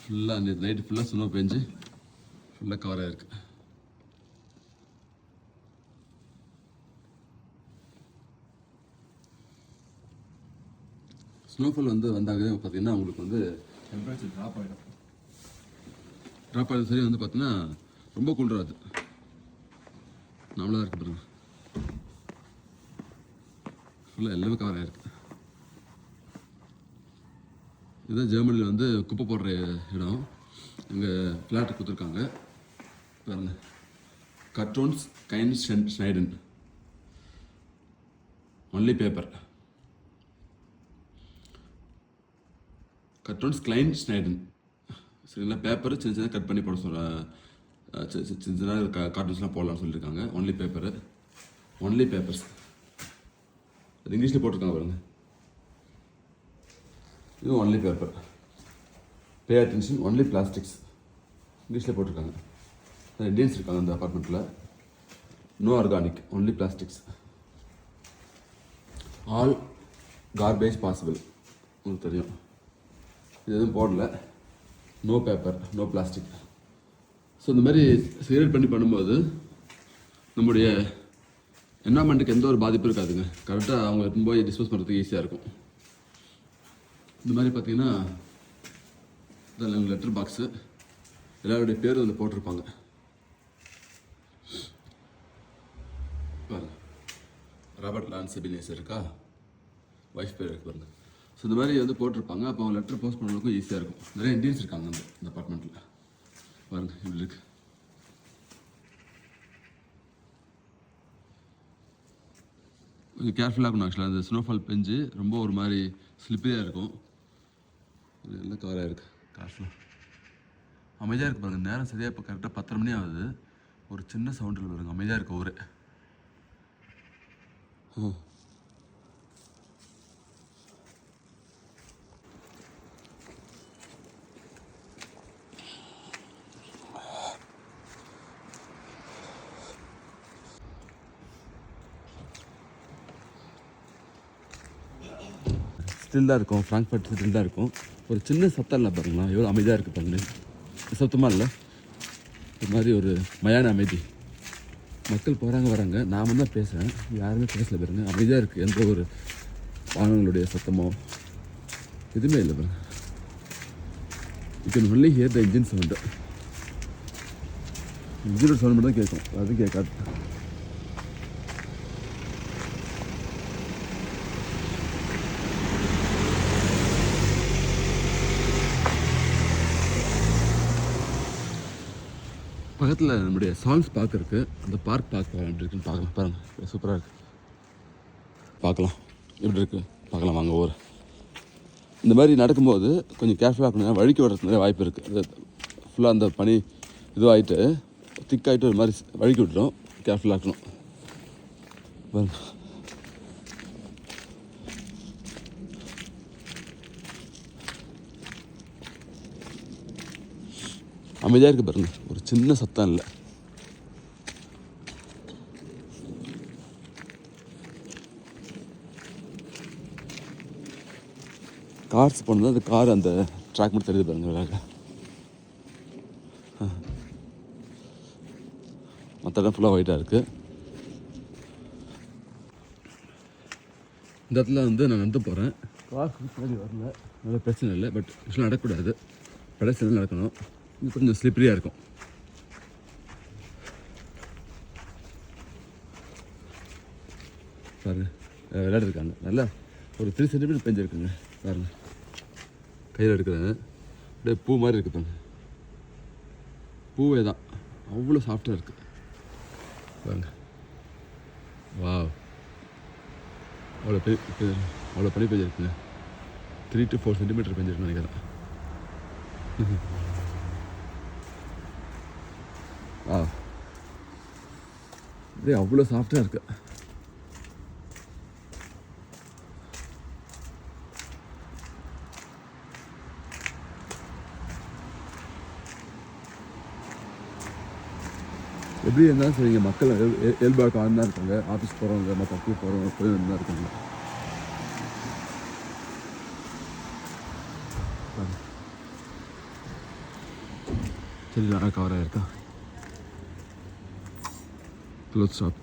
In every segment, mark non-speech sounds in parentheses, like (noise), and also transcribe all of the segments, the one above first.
ஃபுல்லாக அந்த நைட்டு ஃபுல்லாக ஸ்னோ பெஞ்சு ஃபுல்லாக கவர் ஆயிருக்கு. ஸ்னோஃபால் வந்து வந்தாங்க பார்த்தீங்கன்னா உங்களுக்கு வந்து டெம்பரேச்சர் ட்ராப் ஆகிடும் ட்ராப் ஆகிறது சரி வந்து பார்த்தீங்கன்னா ரொம்ப குளிராது நாமளாக இருக்கு பாருங்க. ஃபுல்லாக எல்லாமே கவர் ஆகிருக்கு இதுதான் ஜெர்மனியில் வந்து குப்பை போடுற இடம். இங்கே ஃப்ளாட்டு கொடுத்துருக்காங்க. பாருங்க. கட்ரோன்ஸ் கைன் ஸ்னைடன் ஒன்லி பேப்பர் கட்ரோன்ஸ் கிளைன் ஸ்னைடன் சரிங்களா பேப்பர் சின்ன சின்ன கட் பண்ணி போட சொல்ல சின்ன சின்ன கார்ட்டூன்ஸ்லாம் போடலாம்னு சொல்லியிருக்காங்க. ஒன்லி பேப்பரு ஒன்லி பேப்பர்ஸ் அது இங்கிலீஷில் போட்டிருக்காங்க பாருங்கள் இது only paper pay attention only plastics இங்கிலீஷில் போட்டிருக்காங்க. இண்டியன்ஸ் இருக்காங்க அந்த அப்பார்ட்மெண்ட்டில் no organic only plastics all garbage possible உங்களுக்கு தெரியும். இது எதுவும் போடல. No paper no plastic so இந்த மாதிரி சிகரெட் பண்ணி பண்ணும்போது நம்முடைய என்வரான்மெண்ட்டுக்கு எந்த ஒரு பாதிப்பும் இருக்காதுங்க. கரெக்டாக அவங்க போய் டிஸ்போஸ் பண்ணுறதுக்கு ஈஸியாக இருக்கும். இந்த மாதிரி பார்த்தீங்கன்னா இதெல்லாம் லெட்டர் பாக்ஸு எல்லாருடைய பேர் அதில் போட்டிருப்பாங்க. பாருங்க. ராபர்ட் லான்ஸ் எபினேஸ் இருக்கா? ஒய்ஃப் பேர் இருக்கு பாருங்க. ஸோ இந்த மாதிரி வந்து போட்டிருப்பாங்க. அப்போ லெட்டர் போஸ்ட் பண்ணுறதுக்கும் ஈஸியாக இருக்கும். நிறைய இண்டியன்ஸ் இருக்காங்க அந்த இந்த அப்பார்ட்மெண்ட்டில் பாருங்க இப்படி இருக்கு. கொஞ்சம் கேர்ஃபுல்லாக இருக்கணும் ஆக்சுவலாக அந்த ஸ்னோஃபால் பெஞ்சு ரொம்ப ஒரு மாதிரி ஸ்லிப்பரியாக இருக்கும். இது எல்லாம் கவராக இருக்கு. காசுலாம் அமைதியாக இருக்கு பாருங்கள் நேரம் சரியாக இப்போ கரெக்டாக பத்தரை மணி ஆகுது. ஒரு சின்ன சவுண்டில் பாருங்கள் அமைதியாக இருக்க ஊரே. ஸ்டில் தான் இருக்கும் ஃப்ராங்க்ஃபர்ட் ஸ்டில் தான் இருக்கும். ஒரு சின்ன சத்தம் இல்லை பாருங்களா எவ்வளோ அமைதியாக இருக்குது பாருங்களேன். சத்தமாக இல்லை? இது மாதிரி ஒரு மயான அமைதி. மக்கள் போகிறாங்க வராங்க. நாம தான் பேசுகிறேன் யாருமே பேசல பாருங்க. அமைதியாக இருக்குது எந்த ஒரு வாகனங்களுடைய சத்தமோ எதுவுமே இல்லை பாருங்க. You can only hear the engine sound இன்ஜினோட சவுண்ட் மட்டும் தான் கேட்கும். அது கேட்காது. பக்கத்தில் நம்முடைய சால்ஸ் பார்க் அந்த பார்க் பார்க்க எப்படி இருக்குன்னு பார்க்கலாம். பாருங்கள் சூப்பராக இருக்குது பார்க்கலாம். எப்படி இருக்குது பார்க்கலாம் வாங்க ஊர் இந்த மாதிரி நடக்கும்போது கொஞ்சம் கேர்ஃபுல்லாக இருக்கணும். வழிக்கு விடுறது நிறைய வாய்ப்பு இருக்குது ஃபுல்லாக அந்த பனி இதுவாகிட்டு திக்காகிட்டு ஒரு மாதிரி வழுக்கி விட்டுரும். கேர்ஃபுல்லாக இருக்கணும். பாருங்கள் அமைதியாக இருக்கு பாருங்க. ஒரு சின்ன சத்தம் இல்லை. கார்ஸ் போனது அந்த கார் அந்த ட்ராக் மட்டும் தெரியுது பாருங்க அழகா மற்ற இடம் ஃபுல்லாக ஒயிட்டாக இருக்குது இந்த இடத்துல வந்து நான் நடந்து போகிறேன் கார் பின்னாடி வரல. நல்ல பிரச்சனை இல்லை பட் ஆக்சுவலாக நடக்கக்கூடாது. பெடஸ்ட்ரியன் நடக்கணும். இது கொஞ்சம் ஸ்லிப்பரியாக இருக்கும். பாருங்க விளையாட விளையாடிருக்காங்க நல்லா ஒரு த்ரீ சென்டிமீட்டர் பெஞ்சிருக்குங்க பாருங்க. கையில் எடுக்கிறேன். அப்படியே பூ மாதிரி இருக்குது பாருங்க. பூவே தான். அவ்வளோ சாஃப்டாக இருக்குது பாருங்க. வாவ் அவ்வளோ பெரிய அவ்வளோ பனி பெஞ்சிருக்குங்க த்ரீ டு ஃபோர் சென்டிமீட்டர் பெஞ்சிருக்குன்னு நினைக்கிறேன். (laughs) ஆ. அப்படியே அவ்வளோ சாஃப்டாக இருக்கு. எப்படி இருந்தாலும் சரிங்க மக்கள் இயல்பாக தான் இருக்காங்க. ஆஃபீஸ் போகிறவங்க மற்ற இடத்துக்கு போகிறவங்க போய் தான் இருக்காங்க. சரி நல்லா கவராக இருக்கா க்ளோத் ஷாப்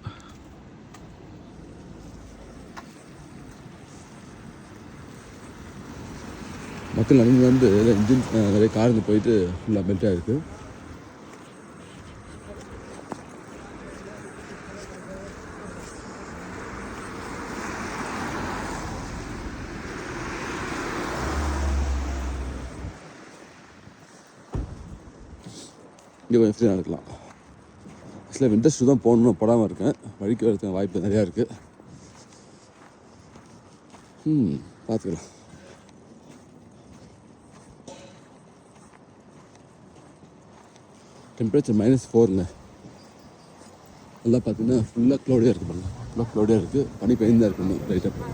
மக்கள் நடந்து வந்து இன்ஜின் நிறைய காருங்க போயிட்டு ஃபுல்லாக மெல்ட்டாக இருக்குது இங்கே கொஞ்சம் ஃப்ரீயாக இருக்கலாம் ஆக்சுவலாக விண்டர் ஷூ தான் போடணும் போடாமல் இருக்கேன். வழிக்கு வரதுக்கு வாய்ப்பு நிறையா இருக்குது ம் பார்த்துக்கலாம். டெம்பரேச்சர் மைனஸ் ஃபோருங்க நல்லா பார்த்தீங்கன்னா ஃபுல்லாக க்ளோடியாக இருக்குது பாருங்க. ஃபுல்லாக க்ளோடியாக இருக்குது பனி பெய்ந்து தான் இருக்கணும் லைட்டாக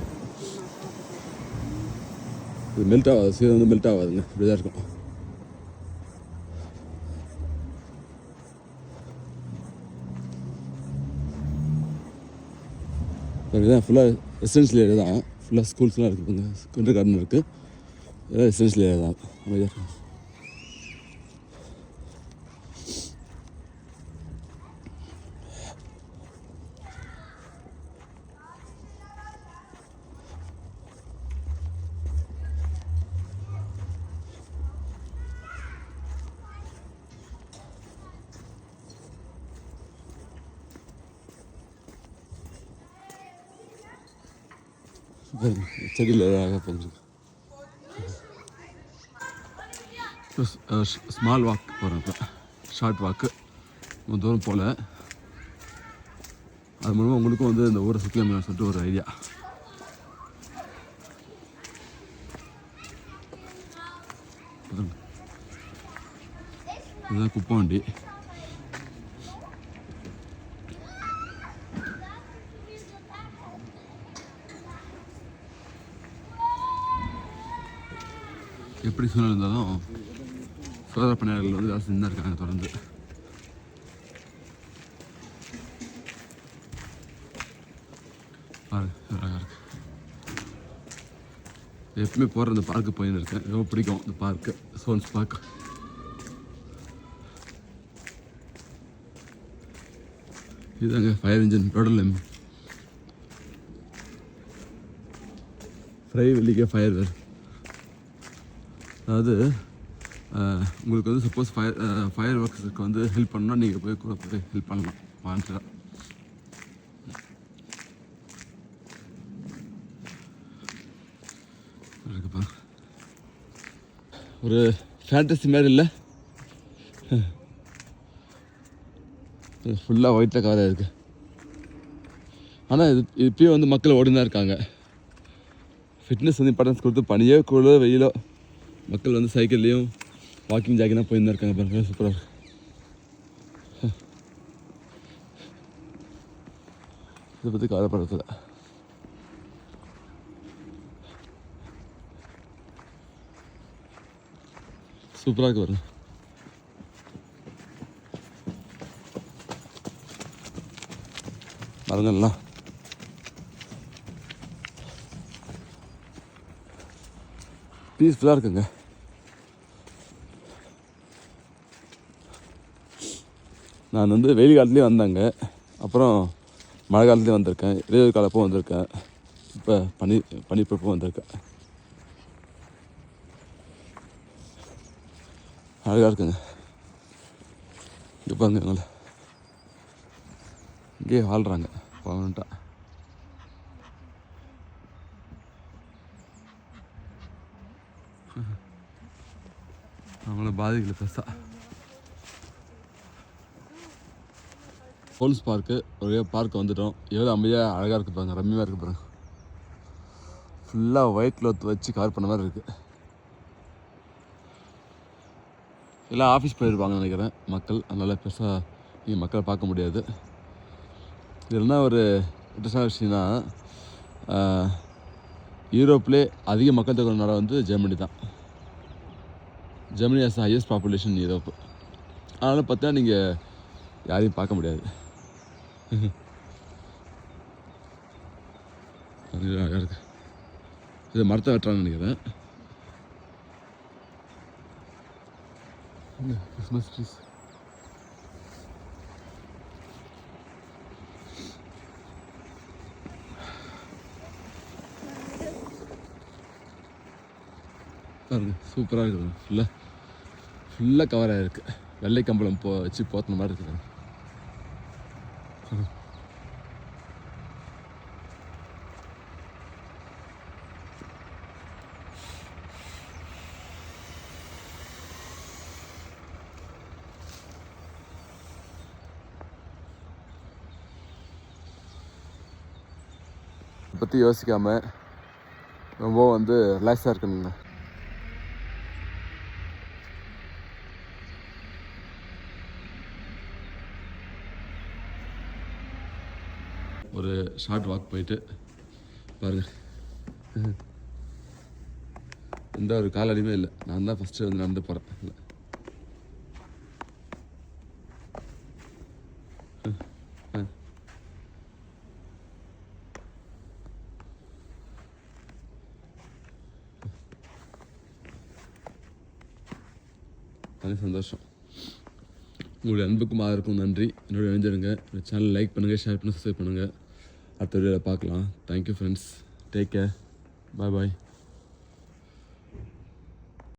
இது மெல்ட் ஆகாது சீக்கிரம் வந்து மெல்ட் ஆகாதுங்க. இப்படி தான் இருக்கும். இதுதான் ஃபுல்லாக ரெசிடென்ஷியல் ஏரியா தான். ஃபுல்லாக ஸ்கூல்ஸ்லாம் இருக்குது கொஞ்சம் கிண்டர் கார்டன் இருக்குது இதெல்லாம் ரெசிடென்ஷியல் ஏரியா தான். அமைதியாக செடியில் அழகாக பெஞ்சு ஸ்மால் வாக் போகிறோம் இப்போ. ஷார்ட் வாக்கு ரொம்ப தூரம் போகல அது மூலமாக உங்களுக்கும் வந்து இந்த ஊரை சுற்றி அமையலாம் சொல்லிட்டு ஒரு ஐடியா இதுதான் குப்பாண்டி எப்படி சூழ்நிலை இருந்தாலும் சுகாதார பணியாளர்கள் வந்து வேலை செஞ்சு தான் இருக்காங்க தொடர்ந்து. பாரு அழகாக இருக்கு. எப்பவுமே போகிற இந்த பார்க்கு போயின்னு இருக்கேன். ரொம்ப பிடிக்கும் இந்த பார்க்கு சோன்ஸ் பார்க் இதுதாங்க ஃபயர் இன்ஜின் ரோடல் ஃப்ரை வெள்ளிக்கே ஃபயர் வேறு அதாவது உங்களுக்கு வந்து சப்போஸ் ஃபயர் ஃபயர் ஒர்க்ஸுக்கு வந்து ஹெல்ப் பண்ணால் நீங்கள் போய் கூட போய் ஹெல்ப் பண்ணலாம். வாண்டடாக இருக்குப்பா. ஒரு ஃபேண்டசி மாதிரி இல்லை? ஃபுல்லாக ஒயிட்டில் கவராக இருக்குது ஆனால் இது இப்பயும் வந்து மக்கள் ஓடினா தான் இருக்காங்க. ஃபிட்னஸ் வந்து இம்பார்ட்டன்ஸ் கொடுத்து பனியோ கூட வெயிலோ மக்கள் வந்து சைக்கிள்லேயும் வாக்கிங் ஜாக்கிங்லாம் போயிருந்தா இருக்காங்க பாருங்க. சூப்பராக இருக்கு. இதை பற்றி கவலைப்படுறதில்ல. சூப்பராக இருக்கு பாருங்க. மரங்கள்லாம் பீஸ்ஃபுல்லாக இருக்குங்க. நான் வந்து வெயில் காலத்துலேயும் வந்தேங்க. அப்புறம் மழை காலத்துலேயும் வந்திருக்கேன். இடையூறு காலப்போ வந்திருக்கேன். இப்போ பனி பனிப்பப்போ வந்திருக்கேன். அழகாக இருக்குங்க. இங்கே பாருங்க எங்களை இங்கேயே வாழ்கிறாங்க பர்மனெண்ட்டாக நம்மளை பாதிக்கல பெருசாக ஃபோல்ஸ் பார்க்கு ஒரே பார்க் வந்துட்டோம். எவ்வளோ அமைதியாக அழகாக இருக்குது பாருங்க. ரம்மியாக இருக்குது பாருங்க. ஃபுல்லாக ஒயிட் க்ளாத் வச்சு கவர் பண்ண மாதிரி இருக்குது எல்லாம் ஆஃபீஸ் போயிருப்பாங்கன்னு நினைக்கிறேன். மக்கள் அதனால் பெருசாக நீங்கள் மக்களை பார்க்க முடியாது. இது என்ன ஒரு இன்ட்ரெஸ்டான விஷயம்னா யூரோப்லே அதிக மக்கள் தொகை நடம் வந்து ஜெர்மனி தான். Germany has highest population Europe அதனால் பார்த்தா நீங்கள் யாரையும் பார்க்க முடியாது. இருக்கு இது மரத்தை வெட்டுறான்னு நினைக்கிறேன். கிறிஸ்மஸ் ட்ரீஸ் பாருங்க சூப்பராக இருக்குது. ஃபுல்லாக ஃபுல்லாக கவர் ஆகிருக்கு வெள்ளை கம்பளம் போ வச்சு போத்தின மாதிரி இருக்குது. பற்றி யோசிக்காமல் ரொம்ப வந்து ரிலாக்ஸாக இருக்கணுங்க. ஒரு ஷார்ட் வாக் போயிட்டு பாருங்க. எந்த ஒரு காலடியுமே இல்லை. நான் தான் ஃபஸ்ட்டு வந்து நடந்து போகிறேன் இல்லை அது சந்தோஷம். உங்களுடைய அன்புக்கும் ஆதரவுக்கும் நன்றி. என்னோட இணைஞ்சிடுங்க என்னோடய சேனல் லைக் பண்ணுங்கள் ஷேர் பண்ணுங்கள் சப்ஸ்கிரைப் பண்ணுங்கள் அடுத்த வீடியோவில் பார்க்கலாம். Thank you friends take care bye bye